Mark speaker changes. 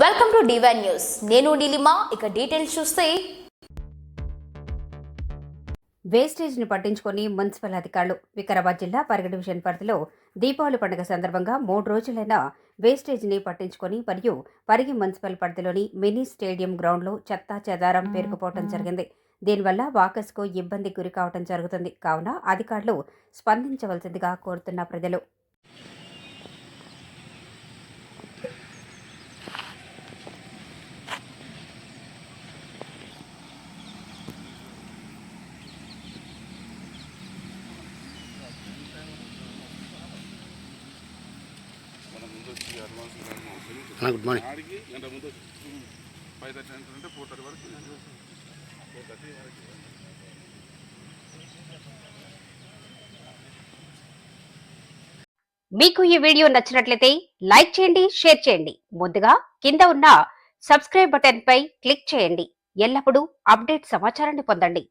Speaker 1: Welcome to divine news నేను నీలిమా ఇక details చూస్తే.
Speaker 2: వేస్టేజ్ని పట్టించుకొని మున్సిపల్ అధికారులు వికారాబాద్ జిల్లా పరిగ డివిజన్ పరిధిలో దీపావళి పండుగ సందర్భంగా మూడు రోజులైన వేస్టేజ్ని పట్టించుకొని మరియు పరిగి మున్సిపల్ పరిధిలోని మినీ స్టేడియం గ్రౌండ్లో చెత్తా చెదారం పేరుకుపోవడం జరిగింది. దీనివల్ల వాకర్స్కు ఇబ్బంది గురి కావడం జరుగుతుంది. కావున అధికారులు స్పందించవలసిందిగా కోరుతున్న ప్రజలు.
Speaker 3: అన్న గుడ్ మార్నింగ్
Speaker 2: మీకు ఈ వీడియో నచ్చినట్లయితే లైక్ చేయండి షేర్ చేయండి. ముందుగా కింద ఉన్న సబ్స్క్రైబ్ బటన్ పై క్లిక్ చేయండి. ఎల్లప్పుడూ అప్డేట్ సమాచారాన్ని పొందండి.